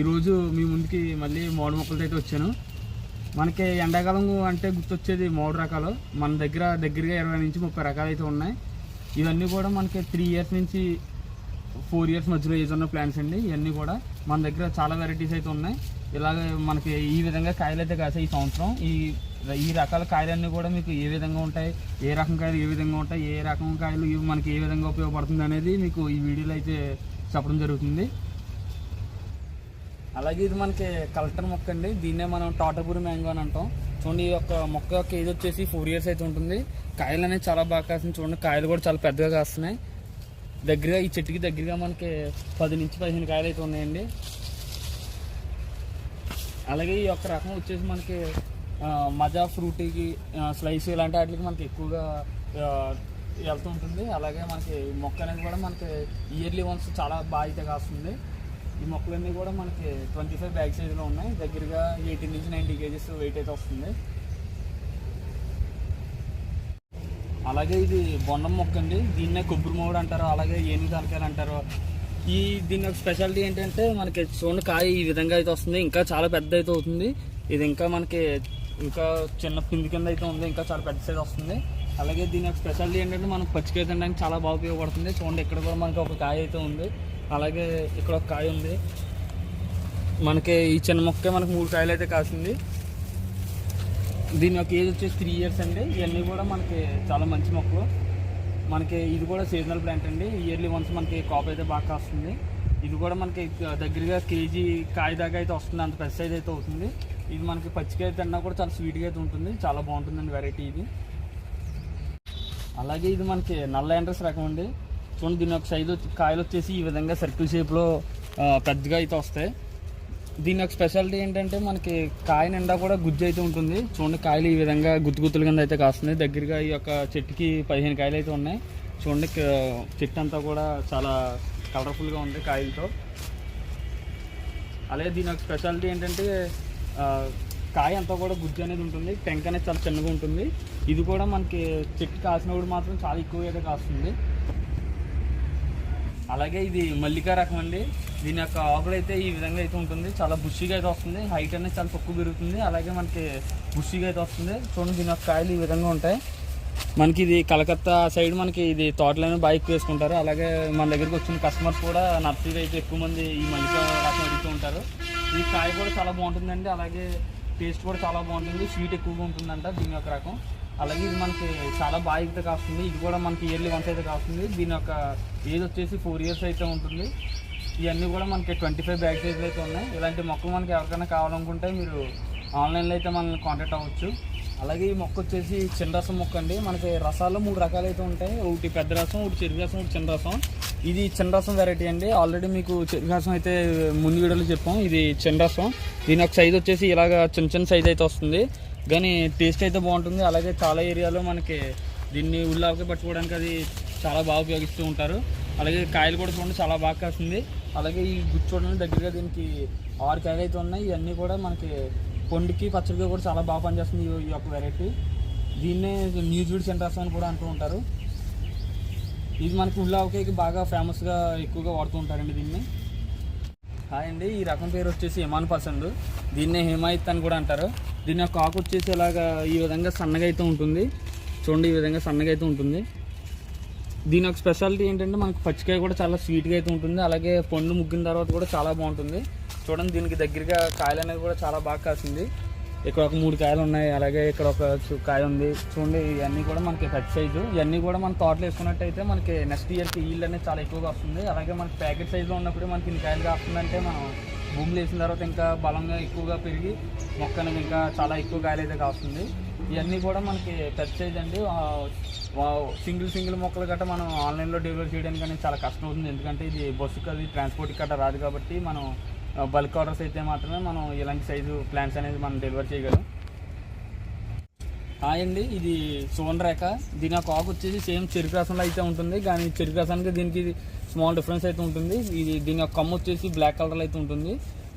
ఈరోజు మీ ముందుకి మళ్ళీ మోడు మొక్కలతో అయితే వచ్చాను. మనకి ఎండాకాలం అంటే గుర్తొచ్చేది మూడు రకాలు. మన దగ్గర దగ్గరగా ఇరవై నుంచి ముప్పై రకాలు అయితే ఉన్నాయి. ఇవన్నీ కూడా మనకి త్రీ ఇయర్స్ నుంచి ఫోర్ ఇయర్స్ మధ్యలో ఏజ్ ఉన్న ప్లాంట్స్ అండి. ఇవన్నీ కూడా మన దగ్గర చాలా వెరైటీస్ అయితే ఉన్నాయి. ఇలాగ మనకి ఈ విధంగా కాయలు అయితే కాసాయి ఈ సంవత్సరం. ఈ ఈ రకాల కాయలన్నీ కూడా మీకు ఏ విధంగా ఉంటాయి? ఏ రకం కాయలు ఏ విధంగా ఉంటాయి? ఏ రకం కాయలు ఇవి మనకి ఏ విధంగా ఉపయోగపడుతుంది అనేది మీకు ఈ వీడియోలో అయితే చెప్పడం జరుగుతుంది. అలాగే ఇది మనకి కలెక్టర్ మొక్క అండి. దీన్నే మనం టాటాపూరి మ్యాంగో అని అంటాం. చూడండి ఈ యొక్క మొక్క యొక్క ఏజ్ వచ్చేసి ఫోర్ ఇయర్స్ అయితే ఉంటుంది. కాయలు అనేది చాలా బాగా కాస్తుంది చూడండి కాయలు కూడా చాలా పెద్దగా కాస్తున్నాయి. దగ్గరగా ఈ చెట్టుకి దగ్గరగా మనకి పది నుంచి పదిహేను కాయలు అయితే ఉన్నాయండి. అలాగే ఈ యొక్క రకం వచ్చేసి మనకి మజా ఫ్రూటీకి స్లైస్ ఇలాంటి వాటికి మనకి ఎక్కువగా వెళ్తూ ఉంటుంది. అలాగే మనకి మొక్క అనేది కూడా మనకి ఇయర్లీ వన్స్ చాలా బాగా అయితే కాస్తుంది. ఈ మొక్కలన్నీ కూడా మనకి ట్వంటీ ఫైవ్ బ్యాగ్ సైజులో ఉన్నాయి. దగ్గరగా ఎయిటీన్ నుంచి నైంటీ కేజీస్ వెయిట్ అయితే వస్తుంది. అలాగే ఇది బొండం మొక్క అండి. దీన్నే కొబ్బరి మొగుడు అంటారు అలాగే ఏనుగు తలకాయలు అంటారు. ఈ దీని యొక్క స్పెషాలిటీ ఏంటంటే మనకి చూడండి కాయ ఈ విధంగా అయితే వస్తుంది. ఇంకా చాలా పెద్ద అయితే అవుతుంది. ఇది ఇంకా మనకి ఇంకా చిన్న పిండి కింద అయితే ఉంది. ఇంకా చాలా పెద్ద సైజ్ వస్తుంది. అలాగే దీని యొక్క స్పెషాలిటీ ఏంటంటే మనం పచ్చికాయ తినడానికి చాలా బాగా ఉపయోగపడుతుంది. చూడండి ఇక్కడ కూడా మనకి ఒక కాయ అయితే ఉంది. అలాగే ఇక్కడ ఒక కాయ ఉంది. మనకి ఈ చిన్న మొక్కే మనకి మూడు కాయలు అయితే కాసింది. దీని యొక్క ఏజ్ వచ్చేసి త్రీ ఇయర్స్ అండి. ఇవన్నీ కూడా మనకి చాలా మంచి మొక్కలు. మనకి ఇది కూడా సీజనల్ ప్లాంట్ అండి. ఇయర్లీ వన్స్ మనకి కాప్ అయితే బాగా కాస్తుంది. ఇది కూడా మనకి దగ్గరగా కేజీ కాయ దాకా అయితే వస్తుంది. అంత పెద్ద సైజ్ అయితే అవుతుంది. ఇది మనకి పచ్చికాయ తిన్నా కూడా చాలా స్వీట్గా అయితే ఉంటుంది. చాలా బాగుంటుందండి వెరైటీ ఇది. అలాగే ఇది మనకి నల్ల ఎండ్రస్ రకం అండి. చూడండి దీని యొక్క సైజు కాయలు వచ్చేసి ఈ విధంగా సర్కిల్ షేప్లో పెద్దగా అయితే వస్తాయి. దీని యొక్క స్పెషాలిటీ ఏంటంటే మనకి కాయ నిండా కూడా గుజ్జు అయితే ఉంటుంది. చూడండి కాయలు ఈ విధంగా గుత్తు గుత్తుల కింద అయితే కాస్తున్నాయి. దగ్గరగా ఈ యొక్క చెట్టుకి పదిహేను కాయలు అయితే ఉన్నాయి. చూడండి చెట్టు అంతా కూడా చాలా కలర్ఫుల్గా ఉంది కాయలతో. అలాగే దీని యొక్క స్పెషాలిటీ ఏంటంటే కాయ అంతా కూడా గుజ్జు అనేది ఉంటుంది. టెంక్ అనేది చాలా చిన్నగా ఉంటుంది. ఇది కూడా మనకి చెట్టు కాసినప్పుడు మాత్రం చాలా ఎక్కువగా అయితే కాస్తుంది. అలాగే ఇది మల్లికా రకం అండి. దీని యొక్క ఆకులు అయితే ఈ విధంగా అయితే ఉంటుంది. చాలా బుషిగా అయితే వస్తుంది. హైట్ అనేది చాలా తక్కువ పెరుగుతుంది. అలాగే మనకి బుషిగా అయితే వస్తుంది. చూడండి దీని యొక్క కాయలు ఈ విధంగా ఉంటాయి. మనకి ఇది కలకత్తా సైడ్ మనకి ఇది తోటలోనే బాగా ఎక్కువ వేసుకుంటారు. అలాగే మన దగ్గరికి వచ్చిన కస్టమర్స్ కూడా నర్సరీ అయితే ఎక్కువ మంది ఈ మల్లికా రకం అడుగుతూ ఉంటారు. ఈ కాయ కూడా చాలా బాగుంటుందండి. అలాగే టేస్ట్ కూడా చాలా బాగుంటుంది. స్వీట్ ఎక్కువగా ఉంటుందంట దీని యొక్క రకం. అలాగే ఇది మనకి చాలా బాగా అయితే కాస్తుంది. ఇది కూడా మనకి ఇయర్లీ వన్స్ అయితే కాస్తుంది. దీని యొక్క ఏజ్ వచ్చేసి ఫోర్ ఇయర్స్ అయితే ఉంటుంది. ఇవన్నీ కూడా మనకి ట్వంటీ ఫైవ్ బ్యాగ్ సైజ్ అయితే ఉన్నాయి. ఇలాంటి మొక్కలు మనకి ఎవరికైనా కావాలనుకుంటే మీరు ఆన్లైన్లో అయితే మనల్ని కాంటాక్ట్ అవ్వచ్చు. అలాగే ఈ మొక్క వచ్చేసి చిన్న రసం మొక్క అండి. మనకి రసాల్లో మూడు రకాలు అయితే ఉంటాయి. ఒకటి పెద్ద రసం ఒకటి చెరుకు రసం ఒకటి చిన్న రసం. ఇది చిన్న రసం వెరైటీ అండి. ఆల్రెడీ మీకు చెరుకు రసం అయితే ముందు వీడియోలో చెప్పాం. ఇది చిన్న రసం. దీని యొక్క సైజ్ వచ్చేసి ఇలాగ చిన్న చిన్న సైజ్ అయితే వస్తుంది. కానీ టేస్ట్ అయితే బాగుంటుంది. అలాగే చాలా ఏరియాలో మనకి దీన్ని ఉల్లాకి పట్టుకోవడానికి అది చాలా బాగా ఉపయోగిస్తూ ఉంటారు. అలాగే కాయలు కూడా చూడండి చాలా బాగా కాస్తుంది. అలాగే ఈ గుచ్చి చూడండి దగ్గరగా దీనికి ఆరు కాయలు అయితే ఉన్నాయి. ఇవన్నీ కూడా మనకి పొండికి పచ్చడికి కూడా చాలా బాగా పనిచేస్తుంది ఈ- యొక్క వెరైటీ దీన్నే న్యూజ్వీడ్ సెంటర్స్ అని కూడా అంటూ ఉంటారు. ఇది మనకి ఉల్లావకాయకి బాగా ఫేమస్గా ఎక్కువగా వాడుతూ ఉంటారండి దీన్ని. హాయ్ అండి. ఈ రకం పేరు వచ్చేసి హిమాన్ పసంద్. దీన్నే హిమాయిత్ అని కూడా అంటారు. దీని యొక్క ఆకు వచ్చేసి ఇలాగా ఈ విధంగా సన్నగా అయితే ఉంటుంది. చూడండి ఈ విధంగా సన్నగా అయితే ఉంటుంది. దీని యొక్క స్పెషాలిటీ ఏంటంటే మనకు పచ్చికాయ కూడా చాలా స్వీట్గా అయితే ఉంటుంది. అలాగే పండు ముగ్గిన తర్వాత కూడా చాలా బాగుంటుంది. చూడండి దీనికి దగ్గరగా కాయలు అనేది కూడా చాలా బాగా కాసింది. ఇక్కడ ఒక మూడు కాయలు ఉన్నాయి. అలాగే ఇక్కడ ఒక కాయ ఉంది. చూడండి ఇవన్నీ కూడా మనకి పెద్ద సైజు. ఇవన్నీ కూడా మన తోటలో వేసుకున్నట్టయితే మనకి నెక్స్ట్ ఇయర్కి ఈల్డ్ అనేది చాలా ఎక్కువగా వస్తుంది. అలాగే మనకి ప్యాకెట్ సైజులో ఉన్నప్పుడు మనకి ఇన్ని కాయలు కాస్తుందంటే మనం భూములు వేసిన తర్వాత ఇంకా బలంగా ఎక్కువగా పెరిగి మొక్క అనేది ఇంకా చాలా ఎక్కువ గాలి అయితే కాస్తుంది. ఇవన్నీ కూడా మనకి పెద్ద సైజ్ అండి సింగిల్ సింగిల్ మొక్కలు గట్రా మనం ఆన్లైన్లో డెలివరీ చేయడానికి అనేది చాలా కష్టం అవుతుంది. ఎందుకంటే ఇది బస్సుకి అది ట్రాన్స్పోర్ట్ గట్రా రాదు కాబట్టి మనం బల్క్ ఆర్డర్స్ అయితే మాత్రమే మనం ఇలాంటి సైజు ప్లాంట్స్ అనేది మనం డెలివరీ చేయగలం. అండి ఇది సోన్ రేఖ దీని యొక్క ఆకు వచ్చేసి సేమ్ చెరుకు రసంలో అయితే ఉంటుంది. కానీ చెరుకు రసానికి దీనికి స్మాల్ డిఫరెన్స్ అయితే ఉంటుంది. ఇది దీని యొక్క కమ్ము వచ్చేసి బ్లాక్ కలర్లో అయితే ఉంటుంది.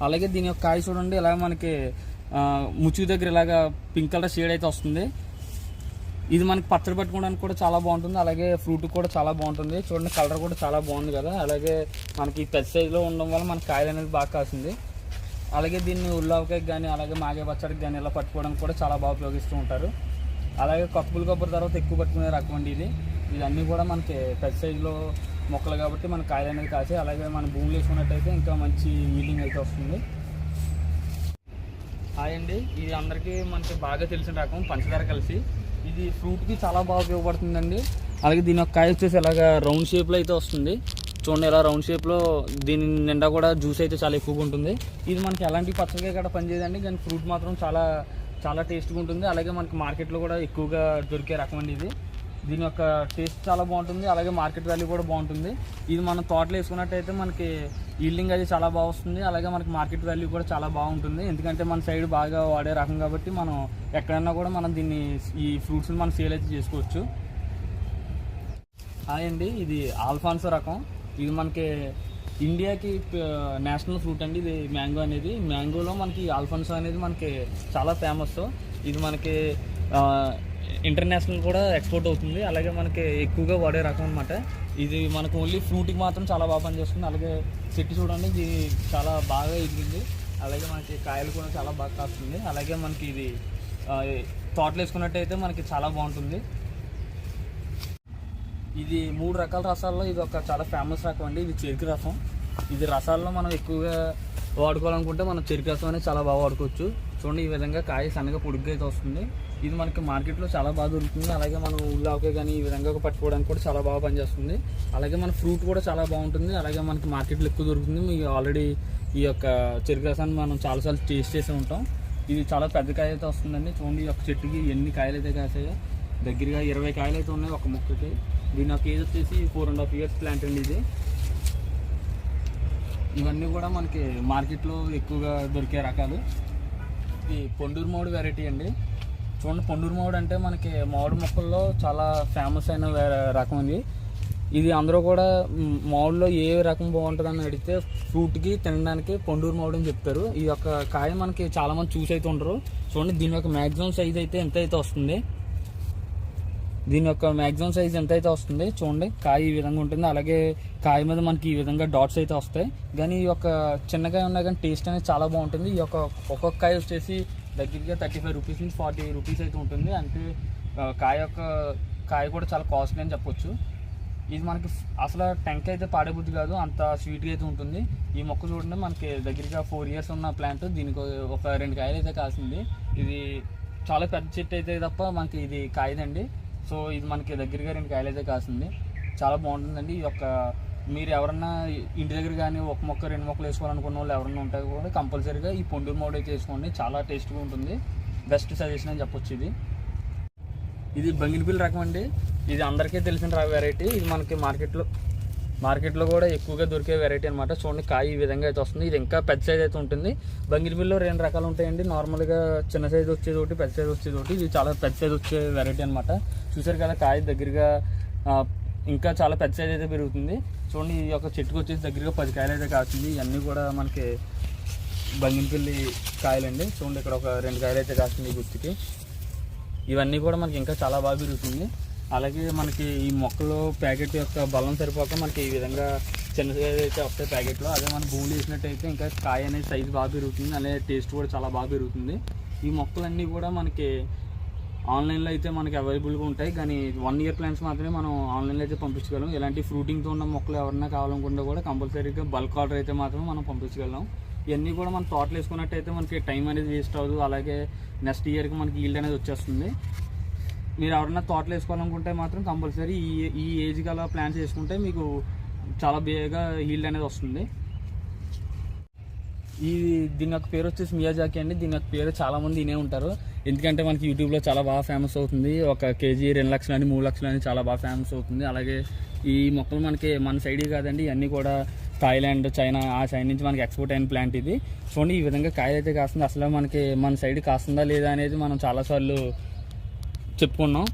అలాగే దీని యొక్క కాయ చూడండి ఇలా మనకి ముచ్చు ముచ్చుకు దగ్గర ఇలాగా పింక్ కలర్ షేడ్ అయితే వస్తుంది. ఇది మనకి పచ్చడి పట్టుకోవడానికి కూడా చాలా బాగుంటుంది. అలాగే ఫ్రూట్ కూడా చాలా బాగుంటుంది. చూడండి కలర్ కూడా చాలా బాగుంది కదా. అలాగే మనకి పెద్ద సైజులో ఉండడం వల్ల మనకి కాయలు అనేది బాగా కాసింది. అలాగే దీన్ని ఉల్లావకాయకి కానీ అలాగే మాగే పచ్చడికి కానీ ఇలా పట్టుకోవడానికి కూడా చాలా బాగా ఉపయోగిస్తూ ఉంటారు. అలాగే కప్పులు కొబ్బరి తర్వాత ఎక్కువ పట్టుకునే రకం అండి ఇది. ఇదన్నీ కూడా మనకి పెద్ద సైజులో మొక్కలు కాబట్టి మన కాయలు అనేది కాసే అలాగే మన భూములు వేసుకున్నట్టయితే ఇంకా మంచి ఈల్డింగ్ అయితే వస్తుంది. హాయ్ అండి. ఇది అందరికీ మనకి బాగా తెలిసిన రకం పంచదార కలిసి. ఇది ఫ్రూట్కి చాలా బాగా ఉపయోగపడుతుందండి. అలాగే దీని యొక్క కాయ వచ్చేసి ఇలాగ రౌండ్ షేప్లో అయితే వస్తుంది. చూడండి ఇలా రౌండ్ షేప్లో దీని నిండా కూడా జ్యూస్ అయితే చాలా ఎక్కువగా ఉంటుంది. ఇది మనకి ఎలాంటి పచ్చగా కూడా పనిచేయదండి కానీ ఫ్రూట్ మాత్రం చాలా చాలా టేస్ట్గా ఉంటుంది. అలాగే మనకి మార్కెట్లో కూడా ఎక్కువగా దొరికే రకం అండి ఇది. దీని యొక్క టేస్ట్ చాలా బాగుంటుంది. అలాగే మార్కెట్ వాల్యూ కూడా బాగుంటుంది. ఇది మనం తోటలో వేసుకున్నట్టయితే మనకి ఈల్డింగ్ అది చాలా బాగా వస్తుంది. అలాగే మనకి మార్కెట్ వాల్యూ కూడా చాలా బాగుంటుంది. ఎందుకంటే మన సైడ్ బాగా వాడే రకం కాబట్టి మనం ఎక్కడైనా కూడా మనం దీన్ని ఈ ఫ్రూట్స్ని మనం సేల్ అయితే చేసుకోవచ్చు. హాయ్ అండి. ఇది ఆల్ఫాన్సో రకం. ఇది మనకి ఇండియాకి నేషనల్ ఫ్రూట్ అండి. ఇది మ్యాంగో అనేది. మ్యాంగోలో మనకి ఆల్ఫాన్సో అనేది మనకి చాలా ఫేమస్ ఇది మనకి ఇంటర్నేషనల్ కూడా ఎక్స్పోర్ట్ అవుతుంది. అలాగే మనకి ఎక్కువగా వాడే రకం అనమాట ఇది మనకు ఓన్లీ ఫ్రూట్కి మాత్రం చాలా బాగా పనిచేస్తుంది. అలాగే చెట్టు చూడండి ఇది చాలా బాగా ఎదిగింది అలాగే మనకి కాయలు కూడా చాలా బాగా కాస్తుంది. అలాగే మనకి ఇది తోటలు వేసుకున్నట్టయితే మనకి చాలా బాగుంటుంది. ఇది మూడు రకాల రసాల్లో ఇది ఒక చాలా ఫేమస్ రకం అండి. ఇది చెరుకు రసం. ఇది రసాల్లో మనం ఎక్కువగా వాడుకోవాలనుకుంటే మనం చెరుకు రసం అనేది చాలా బాగా వాడుకోవచ్చు. చూడండి ఈ విధంగా కాయ సన్నగా పొడుగ్గా అయితే వస్తుంది. ఇది మనకి మార్కెట్లో చాలా బాగా దొరుకుతుంది. అలాగే మనం ఊళ్ళోకే కానీ ఈ విధంగా పట్టుకోవడానికి కూడా చాలా బాగా పనిచేస్తుంది. అలాగే మన ఫ్రూట్ కూడా చాలా బాగుంటుంది. అలాగే మనకి మార్కెట్లో ఎక్కువ దొరుకుతుంది. మీకు ఆల్రెడీ ఈ యొక్క చెరుకు రసాన్ని మనం చాలాసార్లు టేస్ట్ చేసి ఉంటాం. ఇది చాలా పెద్ద కాయ అయితే వస్తుందండి. చూడండి ఈ యొక్క చెట్టుకి ఎన్ని కాయలు అయితే కాసాయో. దగ్గరగా ఇరవై కాయలు అయితే ఉన్నాయి ఒక మొక్కకి. దీని యొక్క ఏజ్ వచ్చేసి four and half years plant అండి ఇది. ఇవన్నీ కూడా మనకి మార్కెట్లో ఎక్కువగా దొరికే రకాలు. ఇది పొండూరు మోడు వెరైటీ అండి. చూడండి పొండూరు మామిడి అంటే మనకి మామిడి మొక్కల్లో చాలా ఫేమస్ అయిన రకం ఇది. ఇది అందరూ కూడా మామిడిలో ఏ రకం బాగుంటుందని అడిగితే ఫ్రూట్కి తినడానికి పొండూరు మామిడి అని చెప్తారు. ఈ యొక్క కాయ మనకి చాలా మంది చూసి అయితే ఉండరు. చూడండి దీని యొక్క మ్యాక్సిమం సైజ్ అయితే ఎంత అయితే వస్తుంది. దీని యొక్క మ్యాక్సిమం సైజ్ ఎంత అయితే వస్తుంది చూడండి కాయ ఈ విధంగా ఉంటుంది. అలాగే కాయ మీద మనకి ఈ విధంగా డాట్స్ అయితే వస్తాయి. కానీ ఈ యొక్క చిన్నకాయ ఉన్నా కానీ టేస్ట్ అనేది చాలా బాగుంటుంది. ఈ యొక్క ఒక్కొక్క కాయ వచ్చేసి దగ్గరగా థర్టీ ఫైవ్ రూపీస్ నుంచి ఫార్టీ రూపీస్ అయితే ఉంటుంది. అంటే కాయ యొక్క కాయ కూడా చాలా కాస్ట్లీ అని చెప్పొచ్చు. ఇది మనకి అసలు టెంక్ అయితే పాడేబుద్ధి కాదు. అంత స్వీట్గా అయితే ఉంటుంది. ఈ మొక్క చూడండి మనకి దగ్గరగా ఫోర్ ఇయర్స్ ఉన్న ప్లాంట్. దీనికి ఒక రెండు కాయలు అయితే కాసింది. ఇది చాలా పెద్ద చెట్టు అయితే తప్ప మనకి ఇది కాయదండి. సో ఇది మనకి దగ్గరగా రెండు కాయలు అయితే కాసింది. చాలా బాగుంటుందండి. ఈ యొక్క మీరు ఎవరన్నా ఇంటి దగ్గర కానీ ఒక మొక్క రెండు మొక్కలు వేసుకోవాలనుకున్న వాళ్ళు ఎవరన్నా ఉంటే కూడా కంపల్సరీగా ఈ పొండూరు మోడ అయితే వేసుకోండి చాలా టేస్ట్గా ఉంటుంది. బెస్ట్ సజెషన్ అని చెప్పొచ్చు ఇది. ఇది బంగినపిల్లి రకం అండి. ఇది అందరికీ తెలిసిన వెరైటీ ఇది మనకి మార్కెట్లో మార్కెట్లో కూడా ఎక్కువగా దొరికే వెరైటీ అనమాట చూడండి కాయ ఈ విధంగా అయితే వస్తుంది. ఇది ఇంకా పెద్ద సైజ్ అయితే ఉంటుంది. బంగినపిల్లిలో రెండు రకాలు ఉంటాయండి. నార్మల్గా చిన్న సైజ్ వచ్చేది ఒకటి పెద్ద సైజ్ వచ్చేది ఒకటి ఇది చాలా పెద్ద సైజ్ వచ్చే వెరైటీ అనమాట చూసారు కదా కాయ దగ్గరగా ఇంకా చాలా పెద్ద సైజ్ అయితే పెరుగుతుంది. చూడండి ఈ యొక్క చెట్టుకు వచ్చేసి దగ్గరగా పది కాయలు అయితే కాస్తుంది. ఇవన్నీ కూడా మనకి బంగినపల్లి కాయలండి. చూడండి ఇక్కడ ఒక రెండు కాయలు అయితే కాస్తుంది ఈ గుర్తుకి ఇవన్నీ కూడా మనకి ఇంకా చాలా బాగా పెరుగుతుంది. అలాగే మనకి ఈ మొక్కలు ప్యాకెట్ యొక్క బలం సరిపోక మనకి ఈ విధంగా చిన్న సైజ్ అయితే వస్తాయి ప్యాకెట్లో. అదే మనం భూములు వేసినట్టయితే ఇంకా కాయ అనేది సైజు బాగా పెరుగుతుంది. అలాగే టేస్ట్ కూడా చాలా బాగా పెరుగుతుంది. ఈ మొక్కలన్నీ కూడా మనకి ఆన్లైన్లో అయితే మనకి అవైలబుల్గా ఉంటాయి. కానీ వన్ ఇయర్ ప్లాన్స్ మాత్రమే మనం ఆన్లైన్లో అయితే పంపించగలం. ఇలాంటి ఫ్రూటింగ్తో ఉన్న మొక్కలు ఎవరన్నా కావాలనుకుంటే కూడా కంపల్సరీగా బల్క్ ఆర్డర్ అయితే మాత్రమే మనం పంపించగలం. ఇవన్నీ కూడా మనం తోటలు వేసుకున్నట్టయితే మనకి టైం అనేది వేస్ట్ అవ్వదు. అలాగే నెక్స్ట్ ఇయర్కి మనకి ఈల్డ్ అనేది వచ్చేస్తుంది. మీరు ఎవరన్నా తోటలు వేసుకోవాలనుకుంటే మాత్రం కంపల్సరీ ఈ ఈ ఏజ్ గల ప్లాన్స్ వేసుకుంటే మీకు చాలా బేగా హీల్డ్ అనేది వస్తుంది. ఈ దీని యొక్క పేరు వచ్చేసి మియాజాకి అండి. దీని యొక్క పేరు చాలామంది వినే ఉంటారు. ఎందుకంటే మనకి యూట్యూబ్లో చాలా బాగా ఫేమస్ అవుతుంది. ఒక కేజీ రెండు లక్షలు అని మూడు లక్షలు అని చాలా బాగా ఫేమస్ అవుతుంది. అలాగే ఈ మొక్కలు మనకి మన సైడ్ కాదండి. ఇవన్నీ కూడా థాయిలాండ్ చైనా ఆ సైడ్ నుంచి మనకి ఎక్స్పోర్ట్ అయిన ప్లాంట్ ఇది. చూడండి ఈ విధంగా కాయలైతే అయితే కాస్తుంది. అసలు మనకి మన సైడ్ కాస్తుందా లేదా అనేది మనం చాలాసార్లు చెప్పుకున్నాం.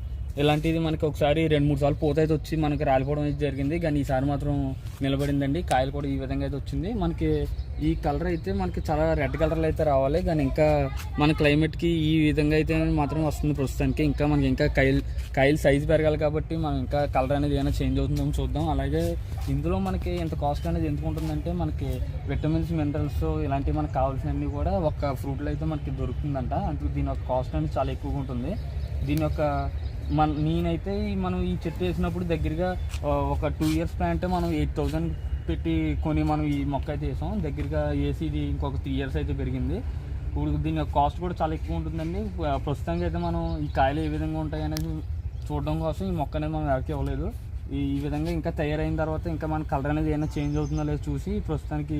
ఇలాంటిది మనకి ఒకసారి రెండు మూడు సార్లు పూత అయితే వచ్చి మనకి రాలిపోవడం అయితే జరిగింది. కానీ ఈసారి మాత్రం నిలబడిందండి. కాయలు కూడా ఈ విధంగా అయితే వచ్చింది. మనకి ఈ కలర్ అయితే మనకి చాలా రెడ్ కలర్లో అయితే రావాలి. కానీ ఇంకా మన క్లైమేట్కి ఈ విధంగా అయితే మాత్రం వస్తుంది ప్రస్తుతానికి. ఇంకా మనకి ఇంకా కాయలు కాయలు సైజు పెరగాలి కాబట్టి మనం ఇంకా కలర్ అనేది ఏమైనా చేంజ్ అవుతుందో చూద్దాం. అలాగే ఇందులో మనకి ఇంత కాస్ట్ అనేది ఎందుకు ఉంటుందంటే మనకి విటమిన్స్ మినరల్స్ ఇలాంటివి మనకు కావాల్సినవన్నీ కూడా ఒక ఫ్రూట్లో అయితే మనకి దొరుకుతుందంట. అందుకు దీని యొక్క కాస్ట్ అనేది చాలా ఎక్కువగా ఉంటుంది. దీని యొక్క మన నేనైతే మనం ఈ చెట్టు వేసినప్పుడు దగ్గరగా ఒక టూ ఇయర్స్ ప్లాంట్ మనం ఎయిట్ థౌజండ్ పెట్టి కొని మనం ఈ మొక్క అయితే వేసాం. దగ్గరగా వేసి ఇది ఇంకొక త్రీ ఇయర్స్ అయితే పెరిగింది. ఇప్పుడు దీని యొక్క కాస్ట్ కూడా చాలా ఎక్కువ ఉంటుందండి. ప్రస్తుతానికి అయితే మనం ఈ కాయలు ఏ విధంగా ఉంటాయి అనేది చూడడం కోసం ఈ మొక్క అనేది మనం ఎవరికి ఇవ్వలేదు. ఈ విధంగా ఇంకా తయారైన తర్వాత ఇంకా మన కలర్ అనేది ఏమైనా చేంజ్ అవుతుందో లేదో చూసి ప్రస్తుతానికి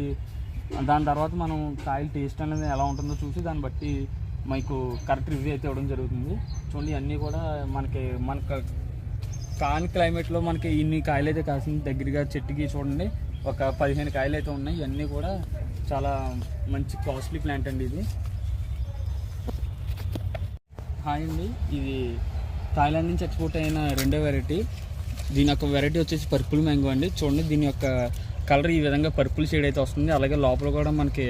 దాని తర్వాత మనం కాయలు టేస్ట్ అనేది ఎలా ఉంటుందో చూసి దాన్ని బట్టి మీకు కరెక్ట్ రివ్యూ అయితే ఇవ్వడం జరుగుతుంది. చూడండి అన్నీ కూడా మనకి మనకు కాని క్లైమేట్లో మనకి ఇన్ని కాయలు అయితే కాసింది. దగ్గరగా చెట్టుకి చూడండి ఒక పదిహేను కాయలు అయితే ఉన్నాయి. ఇవన్నీ కూడా చాలా మంచి కాస్ట్లీ ప్లాంట్ అండి ఇది. హాయ్ అండి ఇది థాయిలాండ్ నుంచి ఎక్స్పోర్ట్ అయిన రెండో వెరైటీ. దీని యొక్క వెరైటీ వచ్చేసి పర్పుల్ మ్యాంగో అండి. చూడండి దీని యొక్క కలర్ ఈ విధంగా పర్పుల్ షేడ్ అయితే వస్తుంది. అలాగే లోపల కూడా మనకి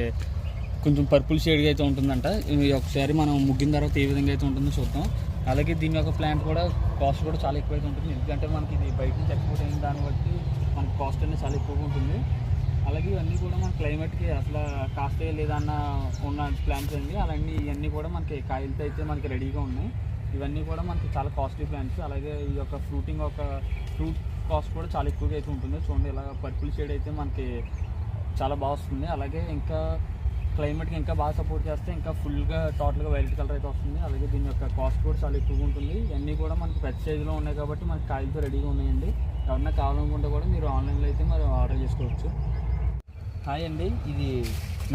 కొంచెం పర్పుల్ షేడ్గా అయితే ఉంటుందంట. ఒకసారి మనం ముగ్గిన తర్వాత ఏ విధంగా అయితే ఉంటుందో చూద్దాం. అలాగే దీని యొక్క ప్లాంట్ కూడా కాస్ట్ కూడా చాలా ఎక్కువ అయితే ఉంటుంది. ఎందుకంటే మనకి ఇది బయట నుంచి ఎక్స్పోర్ట్ అయిన దాన్ని బట్టి మనకి కాస్ట్ అనేది చాలా ఎక్కువగా ఉంటుంది. అలాగే ఇవన్నీ కూడా మన క్లైమేట్కి అసలు కాస్తే లేదన్న ఉన్న ప్లాంట్స్ అండి. అలాంటి ఇవన్నీ కూడా మనకి కాయలతో అయితే మనకి రెడీగా ఉన్నాయి. ఇవన్నీ కూడా మనకి చాలా కాస్ట్లీ ప్లాంట్స్ అలాగే ఈ యొక్క ఫ్రూటింగ్ ఒక ఫ్రూట్ కాస్ట్ కూడా చాలా ఎక్కువగా అయితే ఉంటుంది. చూడండి ఇలా పర్పుల్ షేడ్ అయితే మనకి చాలా బాగా వస్తుంది. అలాగే ఇంకా క్లైమేట్కి ఇంకా బాగా సపోర్ట్ చేస్తే ఇంకా ఫుల్గా టోటల్గా వైలెట్ కలర్ అయితే వస్తుంది. అలాగే దీని యొక్క కాస్ట్ కూడా చాలా ఎక్కువగా ఉంటుంది. ఇవన్నీ కూడా మనకి పెద్ద సైజులో ఉన్నాయి కాబట్టి మనకి కాయలతో రెడీగా ఉన్నాయండి. ఎవరన్నా కావాలనుకుంటే కూడా మీరు ఆన్లైన్లో అయితే మరి ఆర్డర్ చేసుకోవచ్చు. హాయ్ అండి ఇది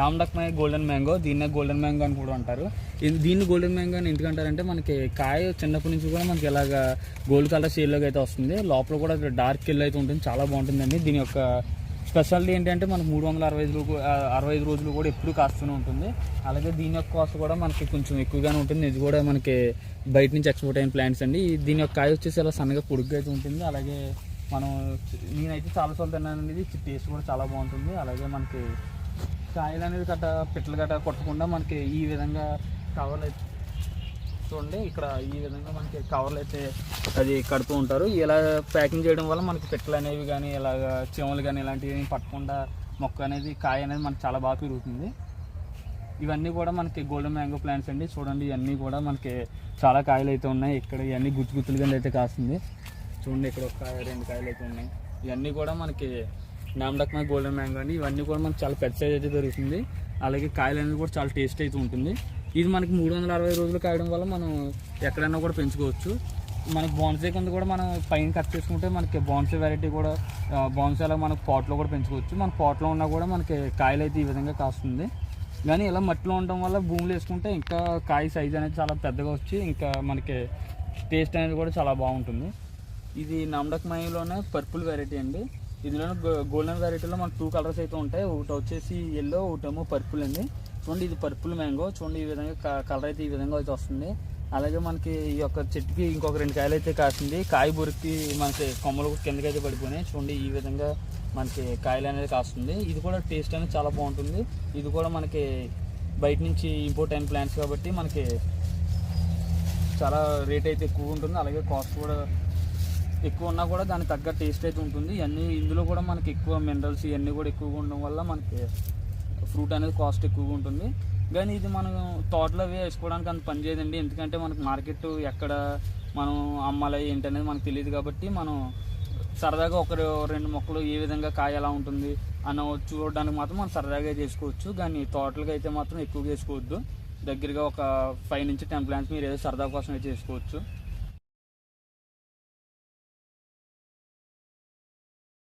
నామడక్మయ గోల్డెన్ మ్యాంగో దీన్నే గోల్డెన్ మ్యాంగో అని కూడా అంటారు. దీన్ని గోల్డెన్ మ్యాంగో అని ఎందుకంటారంటే మనకి కాయ చిన్నప్పటి నుంచి కూడా మనకి ఇలాగ గోల్డ్ కలర్ షేడ్లోకి అయితే వస్తుంది. లోపల కూడా డార్క్ కిల్ అయితే ఉంటుంది. చాలా బాగుంటుందండి. దీని యొక్క స్పెషాలిటీ ఏంటంటే మనకు మూడు వందల అరవై ఐదు అరవై ఐదు రోజులు కూడా ఎప్పుడు కాస్తూనే ఉంటుంది. అలాగే దీని యొక్క కాస్ట్ కూడా మనకి కొంచెం ఎక్కువగానే ఉంటుంది. ఇది కూడా మనకి బయట నుంచి ఎక్స్పోర్ట్ అయిన ప్లాంట్స్ అండి. దీని యొక్క కాయ వచ్చేసి అలా సన్నగా పొడుగ్గా అయితే ఉంటుంది. అలాగే మనం నేనైతే చాలా సార్లు తిన్నాను ఇది టేస్ట్ కూడా చాలా బాగుంటుంది. అలాగే మనకి కాయలు అనేది గట్ట పిట్టలు గట్ట కొట్టకుండా మనకి ఈ విధంగా కవర్లు అయితే చూడండి ఇక్కడ ఈ విధంగా మనకి కవర్లు అయితే అది కడుతూ ఉంటారు. ఇలా ప్యాకింగ్ చేయడం వల్ల మనకి పిట్టలు అనేవి కానీ ఇలాగ చీమలు కానీ ఇలాంటివి పట్టకుండా మొక్క అనేది కాయ అనేది మనకి చాలా బాగా పెరుగుతుంది. ఇవన్నీ కూడా మనకి గోల్డెన్ మ్యాంగో ప్లాంట్స్ అండి. చూడండి ఇవన్నీ కూడా మనకి చాలా కాయలు అయితే ఉన్నాయి. ఇక్కడ ఇవన్నీ గుత్తు గుత్తులు కింద అయితే కాస్తుంది. చూడండి ఇక్కడ ఒక కాయ రెండు కాయలు అయితే ఉన్నాయి. ఇవన్నీ కూడా మనకి నామడకమైన గోల్డెన్ మ్యాంగో అండి. ఇవన్నీ కూడా మనకి చాలా పెద్ద సైజ్ అయితే దొరుకుతుంది. అలాగే కాయలు అనేది కూడా చాలా టేస్ట్ అయితే ఉంటుంది. ఇది మనకి మూడు వందల అరవై రోజులు కాయడం వల్ల మనం ఎక్కడైనా కూడా పెంచుకోవచ్చు. మనకి బోన్సే కింద కూడా మనం పైన కట్ చేసుకుంటే మనకి బోన్సే వెరైటీ కూడా బోన్సేలా మనకు పాట్లో కూడా పెంచుకోవచ్చు. మన పాట్లో ఉన్నా కూడా మనకి కాయలు అయితే ఈ విధంగా కాస్తుంది. కానీ ఇలా మట్టిలో ఉండడం వల్ల భూమిలో వేసుకుంటే ఇంకా కాయ సైజ్ అనేది చాలా పెద్దగా వచ్చి ఇంకా మనకి టేస్ట్ అనేది కూడా చాలా బాగుంటుంది. ఇది నమ్డక్ మైలోనే పర్పుల్ వెరైటీ అండి. ఇందులోనే గోల్డెన్ వెరైటీలో మనకు టూ కలర్స్ అయితే ఉంటాయి. ఒకటి వచ్చేసి ఎల్లో ఒకటేమో పర్పుల్ అండి. చూడండి ఇది పర్పుల్ మ్యాంగో. చూడండి ఈ విధంగా కలర్ అయితే ఈ విధంగా అయితే వస్తుంది. అలాగే మనకి ఈ యొక్క చెట్టుకి ఇంకొక రెండు కాయలు అయితే కాసింది. కాయ బురికి మనకి కొమ్మలు కిందకి అయితే పడిపోయినాయి. చూడండి ఈ విధంగా మనకి కాయలు అనేది కాస్తుంది. ఇది కూడా టేస్ట్ అనేది చాలా బాగుంటుంది. ఇది కూడా మనకి బయట నుంచి ఇంపోర్ట్ అయిన ప్లాంట్స్ కాబట్టి మనకి చాలా రేట్ అయితే ఎక్కువ ఉంటుంది. అలాగే కాస్ట్ కూడా ఎక్కువ ఉన్నా కూడా దానికి తగ్గ టేస్ట్ అయితే ఉంటుంది. ఇవన్నీ ఇందులో కూడా మనకి ఎక్కువ మినరల్స్ ఇవన్నీ కూడా ఎక్కువగా ఉండడం వల్ల మనకి ఫ్రూట్ అనేది కాస్ట్ ఎక్కువగా ఉంటుంది. కానీ ఇది మనం తోటలో అవి వేసుకోవడానికి అంత పని చేయదండి. ఎందుకంటే మనకు మార్కెట్ ఎక్కడ మనం అమ్మాలి ఏంటి అనేది మనకు తెలియదు కాబట్టి మనం సరదాగా ఒక రెండు మొక్కలు ఏ విధంగా కాయ ఎలా ఉంటుంది అన్న చూడడానికి మాత్రం మనం సరదాగా చేసుకోవచ్చు. కానీ తోటలకు అయితే మాత్రం ఎక్కువగా వేసుకోవద్దు. దగ్గరగా ఒక ఫైవ్ నుంచి టెన్ ప్లాంట్స్ మీరు ఏదో సరదా కోసం అయితే చేసుకోవచ్చు.